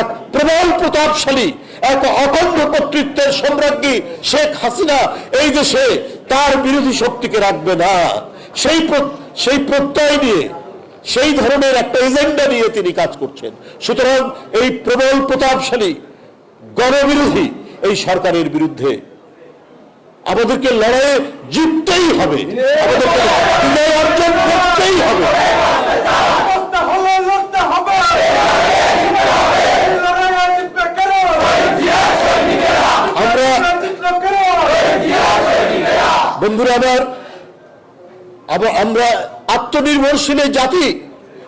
এক প্রবল প্রতাপশালী, এক অখণ্ড কর্তৃত্বের সম্রাজ্ঞী শেখ হাসিনা এই দেশে তার বিরোধী শক্তিকে রাখবে না। সেই সেই প্রত্যয় নিয়ে, সেই ধরনের একটা এজেন্ডা নিয়ে তিনি কাজ করছেন। সুতরাং এই প্রবল প্রতাপশালী, গণবিরোধী এই সরকারের বিরুদ্ধে আমাদেরকে লড়াইয়ে জিততেই হবে। আমাদেরকে বিজয় অর্জন করতেই হবে লড়তে হলে লড়তে হবে এই লড়াইয়ে জিতবে কেন? আমরা জিতলো কেন? বন্ধুরা আমার আবার আমরা আত্মনির্ভরশীল জাতি,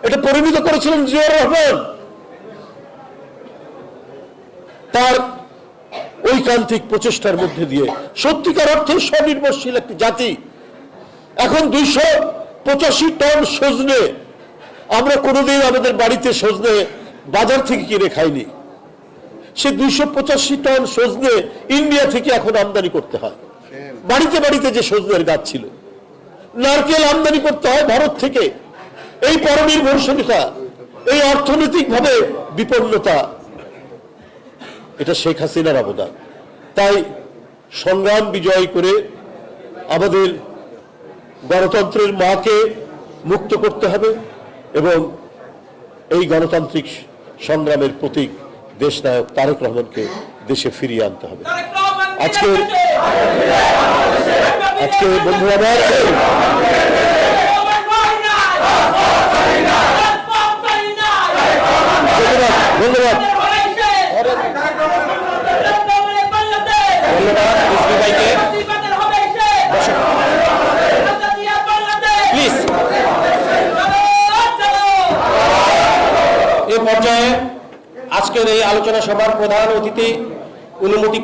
এটা পরিণত করেছিলেন জিয়াউর রহমান। তার ঐকান্তিক প্রচেষ্টার মধ্যে দিয়ে, সত্যিকার অর্থে স্বনির্ভরশীল একটি জাতি। এখন দুইশো পঁচাশি টন সজনে, আমরা কোনোদিন আমাদের বাড়িতে সজনে বাজার থেকে কিনে খাইনি। সে দুইশো পঁচাশি টন সজনে ইন্ডিয়া থেকে এখন আমদানি করতে হয়। বাড়িতে বাড়িতে যে সজনের গাছ ছিল। নারকেল আমদানি করতে হয় ভারত থেকে। এই পরনির্ভরশীলতা এই অর্থনৈতিকভাবে বিপন্নতা, এটা শেখ হাসিনার অবদান। তাই সংগ্রাম বিজয় করে আমাদের গণতন্ত্রের মাকে মুক্ত করতে হবে এবং এই গণতান্ত্রিক সংগ্রামের প্রতীক দেশনায়ক তারেক রহমানকে দেশে ফিরিয়ে আনতে হবে। আজকে আজকে বন্ধুরা ধন্যবাদ এ পর্যায়ে আজকের এই আলোচনা সভার প্রধান অতিথি অনুমতি